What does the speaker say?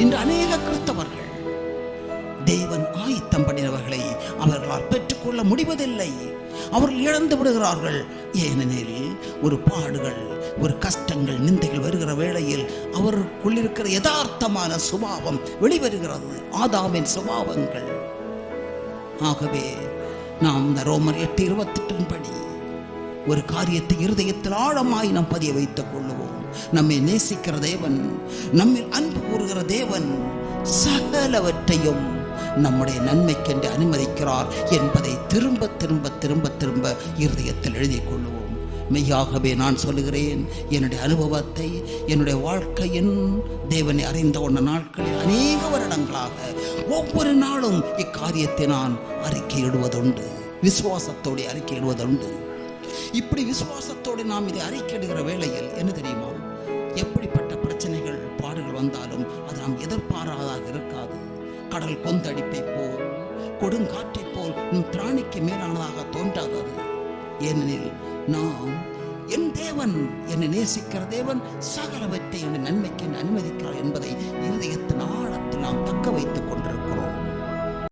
இன்று அநேக கிறிஸ்தவர்கள் தேவன் ஆயத்தம் பண்ணினவர்களை அவர்களால் பெற்றுக்கொள்ள முடிவதில்லை. அவர்கள் இழந்து விடுகிறார்கள். ஏனெனில் ஒரு பாடுகள் ஒரு கஷ்டங்கள் நிந்தைகள் வருகிற வேளையில் அவருக்குள்ளிருக்கிற யதார்த்தமான சுபாவம் வெளிவருகிறது. ஆதாமின் சுபாவங்கள். ஆகவே நாம் இந்த ரோமர் எட்டு இருபத்தெட்டின் படி ஒரு காரியத்தை இருதயத்தில் ஆழமாய் நாம் பதிய வைத்துக் கொள்ளுவோம். நம்மை நேசிக்கிற தேவன் நம்மில் அன்பு கூறுகிற தேவன் சகலவற்றையும் நம்முடைய நன்மைக்கென்று அனுமதிக்கிறார் என்பதை திரும்ப திரும்ப திரும்ப திரும்ப இருதயத்தில் எழுதிக் கொள்வோம் மெய்யாகவே நான் சொல்லுகிறேன் என்னுடைய அனுபவத்தை என்னுடைய வாழ்க்கையின் தேவனை அறிந்த கொண்ட நாட்களில் அநேக வருடங்களாக ஒவ்வொரு நாளும் இக்காரியத்தை நான் அறிக்கையிடுவதுண்டு. விசுவாசத்தோடு அறிக்கையிடுவதுண்டு. இப்படி விசுவாசத்தோடு நாம் இதை அறிக்கையிடுகிற வேளையில் என்ன தெரியுமா? வந்தாலும் அது நாம் எதிர்பாராதாக இருக்காது. கடல் கொந்தடிப்பை போல் கொடுங்காற்றை போல் நம் திராணிக்கு மேலானதாக தோன்றாதது. ஏனெனில் நாம் என் தேவன் என்னை நேசிக்கிற தேவன் சகலவற்றை என் நன்மைக்கு அனுமதிக்கிறார்.